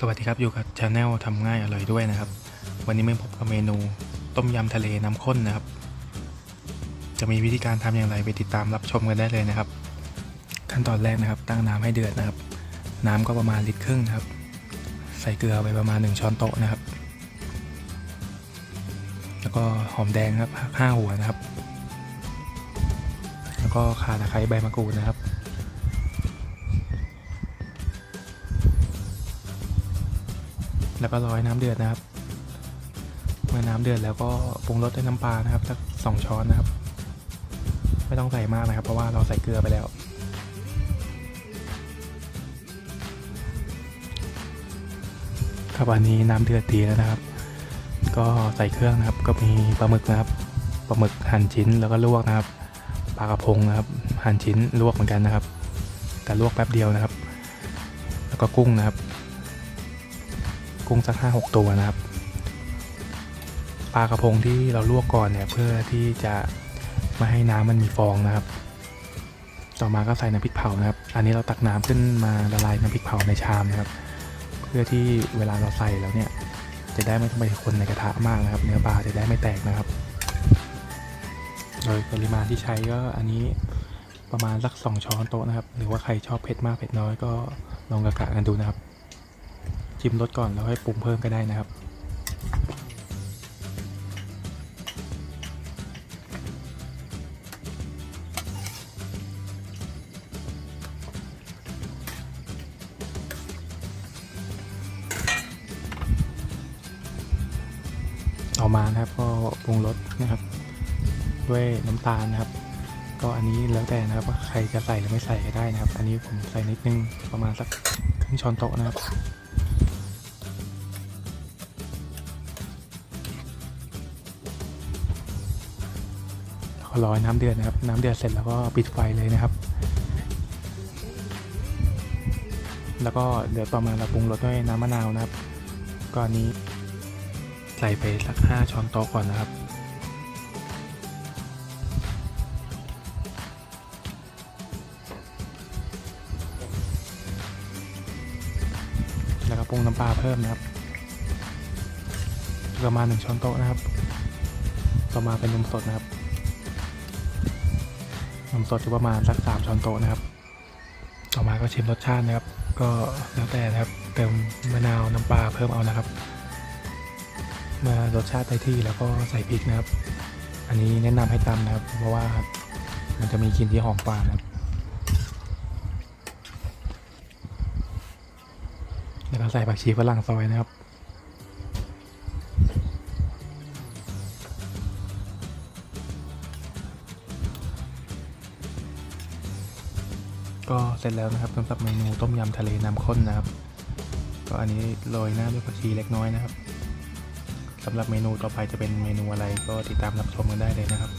สวัสดีครับ อยู่กับชาแนลทำง่ายอร่อยด้วยนะครับ วันนี้ม่พบกับเมนูต้มยำทะเลน้ำข้นนะครับ จะมีวิธีการทำอย่างไรไปติดตามรับชมกันได้เลยนะครับ ขั้นตอนแรกนะครับ ตั้งน้ำให้เดือดนะครับ น้ำก็ประมาณลิตรครึ่งนะครับ ใส่เกลือไปประมาณ 1 ช้อนโต๊ะนะครับ แล้วก็หอมแดงครับห้าหัวนะครับ แล้วก็ข่าตะไคร้ใบมะกรูดนะครับ แล้วก็รอให้น้ำเดือดนะครับ เมื่อน้ำเดือดแล้วก็ปรุงรสด้วยน้ำปลานะครับสักสองช้อนนะครับ ไม่ต้องใส่มากนะครับ เพราะว่าเราใส่เกลือไปแล้วครับอันนี้น้ำเดือดดีแล้วนะครับ ก็ใส่เครื่องนะครับ ก็มีปลาหมึกนะครับปลาหมึกหั่นชิ้นแล้วก็ลวกนะครับปลากระพงนะครับ หั่นชิ้นลวกเหมือนกันนะครับ แต่ลวกแป๊บเดียวนะครับ แล้วก็กุ้งนะครับ กุ้งสักห้าหกตัวนะครับ ปลากระพงที่เราลวกก่อนเนี่ยเพื่อที่จะไม่ให้น้ำมันมีฟองนะครับ ต่อมาก็ใส่น้ำพริกเผานะครับ อันนี้เราตักน้ำขึ้นมาละลายน้ำพริกเผาในชามนะครับ เพื่อที่เวลาเราใส่แล้วเนี่ยจะได้ไม่ต้องไปคนในกระทะมากนะครับ เนื้อปลาจะได้ไม่แตกนะครับ โดยปริมาณที่ใช้ก็อันนี้ประมาณสักสองช้อนโต๊ะนะครับ หรือว่าใครชอบเผ็ดมากเผ็ดน้อยก็ลองกะกะกันดูนะครับ ชิมรสก่อนแล้วค่อยปรุงเพิ่มก็ได้นะครับ ต่อมานะครับก็ปรุงรสนะครับ ด้วยน้ำตาลนะครับก็อันนี้แล้วแต่นะครับว่าใครจะใส่หรือไม่ใส่ก็ได้นะครับ อันนี้ผมใส่นิดนึงประมาณสักครึ่งช้อนโต๊ะนะครับ ก็รอให้น้ำเดือดนะครับ น้ำเดือดเสร็จแล้วก็ปิดไฟเลยนะครับ แล้วก็เดี๋ยวต่อมาเราปรุงรสด้วยน้ำมะนาวนะครับก็อันนี้ใส่ไปสักห้าช้อนโต๊ะก่อนนะครับ แล้วก็ปรุงน้ำปลาเพิ่มนะครับ ประมาณหนึ่งช้อนโต๊ะนะครับ ต่อมาเป็นนมสดนะครับ นมสดอยู่ประมาณสักสามช้อนโต๊ะนะครับ ต่อมาก็ชิมรสชาตินะครับ ก็แล้วแต่นะครับ เติมมะนาวน้ำปลาเพิ่มเอานะครับ เมื่อรสชาติได้ที่แล้วก็ใส่พริกนะครับ อันนี้แนะนำให้ตำนะครับ เพราะว่ามันจะมีกลิ่นที่หอมกว่านะครับแล้วก็ใส่ผักชีฝรั่งซอยนะครับ ก็เสร็จแล้วนะครับสำหรับเมนูต้มยำทะเลน้ำข้นนะครับ ก็อันนี้โรยหน้าด้วยผักชีเล็กน้อยนะครับสำหรับเมนูต่อไปจะเป็นเมนูอะไรก็ติดตามรับชมกันได้เลยนะครับ